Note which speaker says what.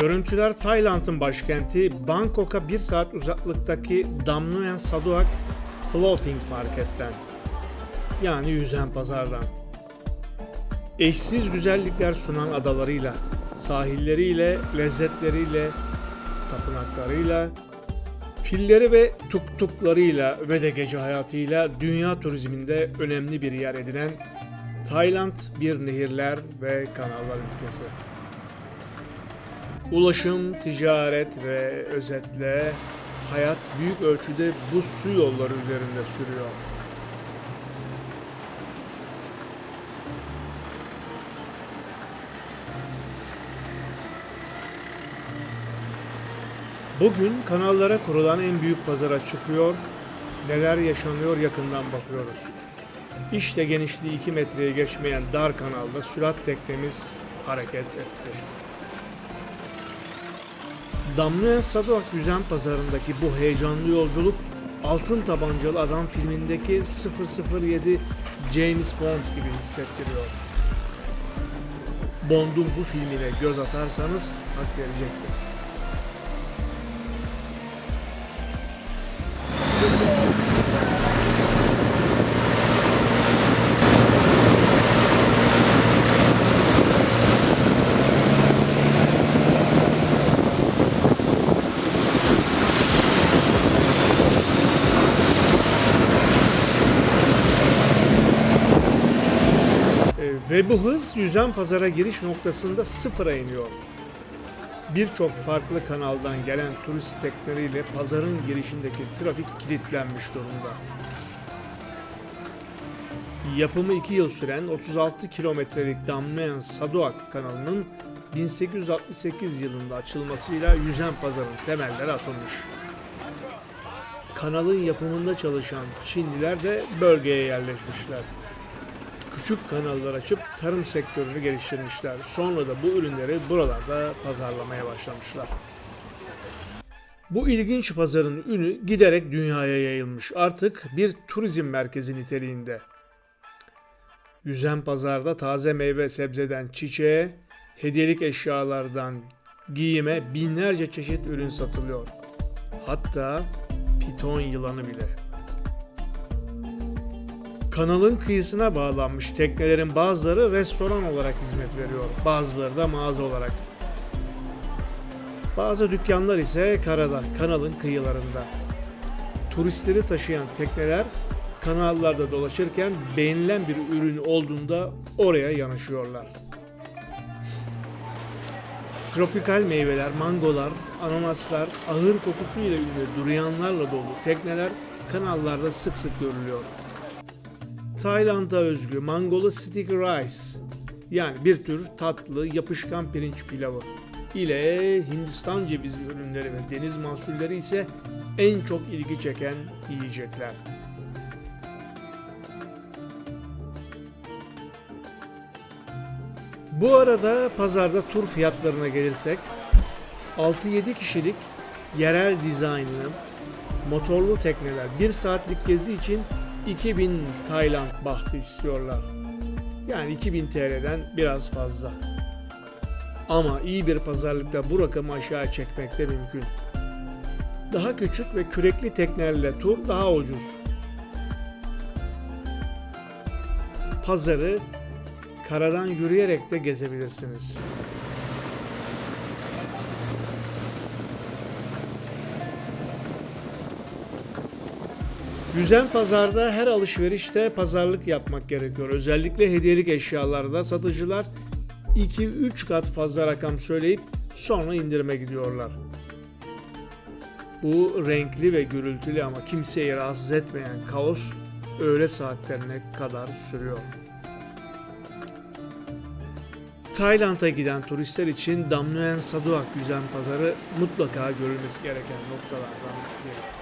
Speaker 1: Görüntüler Tayland'ın başkenti Bangkok'a bir saat uzaklıktaki Dam Nguyen Saduak Floating Market'ten. Yani yüzen pazardan. Eşsiz güzellikler sunan adalarıyla, sahilleriyle, lezzetleriyle, tapınaklarıyla, filleri ve tuktuklarıyla ve de gece hayatıyla dünya turizminde önemli bir yer edinen Tayland bir nehirler ve kanallar ülkesi. Ulaşım, ticaret ve özetle hayat büyük ölçüde bu su yolları üzerinde sürüyor. Bugün kanallara kurulan en büyük pazara çıkıyor, neler yaşanıyor yakından bakıyoruz. İşte genişliği 2 metreye geçmeyen dar kanalda sürat teknemiz hareket etti. Damlayan Sadoak Yüzen Pazarı'ndaki bu heyecanlı yolculuk Altın Tabancalı Adam filmindeki 007 James Bond gibi hissettiriyor. Bond'un bu filmine göz atarsanız hak vereceksin. Ve bu hız yüzen pazara giriş noktasında sıfıra iniyor. Birçok farklı kanaldan gelen turist tekneleriyle pazarın girişindeki trafik kilitlenmiş durumda. Yapımı 2 yıl süren 36 kilometrelik Damlayan Sadoak kanalının 1868 yılında açılmasıyla yüzen pazarın temelleri atılmış. Kanalın yapımında çalışan Çinliler de bölgeye yerleşmişler küçük kanallar açıp tarım sektörünü geliştirmişler. Sonra da bu ürünleri buralarda pazarlamaya başlamışlar. Bu ilginç pazarın ünü giderek dünyaya yayılmış. Artık bir turizm merkezi niteliğinde. Yüzen pazarda taze meyve sebzeden çiçeğe, hediyelik eşyalardan giyime binlerce çeşit ürün satılıyor. Hatta piton yılanı bile. Kanalın kıyısına bağlanmış teknelerin bazıları restoran olarak hizmet veriyor, bazıları da mağaza olarak. Bazı dükkanlar ise karada, kanalın kıyılarında. Turistleri taşıyan tekneler kanallarda dolaşırken beğenilen bir ürün olduğunda oraya yanaşıyorlar. Tropikal meyveler, mangolar, ananaslar, ağır kokusuyla ünlü duriyanlarla dolu tekneler kanallarda sık sık görülüyor. Tayland'a özgü mangolu stick rice yani bir tür tatlı yapışkan pirinç pilavı ile Hindistan cevizi ürünleri ve deniz mahsulleri ise en çok ilgi çeken yiyecekler. Bu arada pazarda tur fiyatlarına gelirsek 6-7 kişilik yerel dizaynlı motorlu tekneler 1 saatlik gezi için 2000 Tayland bahtı istiyorlar. Yani 2000 TL'den biraz fazla. Ama iyi bir pazarlıkta bu rakamı aşağı çekmek de mümkün. Daha küçük ve kürekli teknelerle tur daha ucuz. Pazarı karadan yürüyerek de gezebilirsiniz. Yüzen pazarda her alışverişte pazarlık yapmak gerekiyor. Özellikle hediyelik eşyalarda satıcılar 2-3 kat fazla rakam söyleyip sonra indirime gidiyorlar. Bu renkli ve gürültülü ama kimseyi rahatsız etmeyen kaos öğle saatlerine kadar sürüyor. Tayland'a giden turistler için Dam Nguyen Saduak yüzen pazarı mutlaka görülmesi gereken noktalardan biri.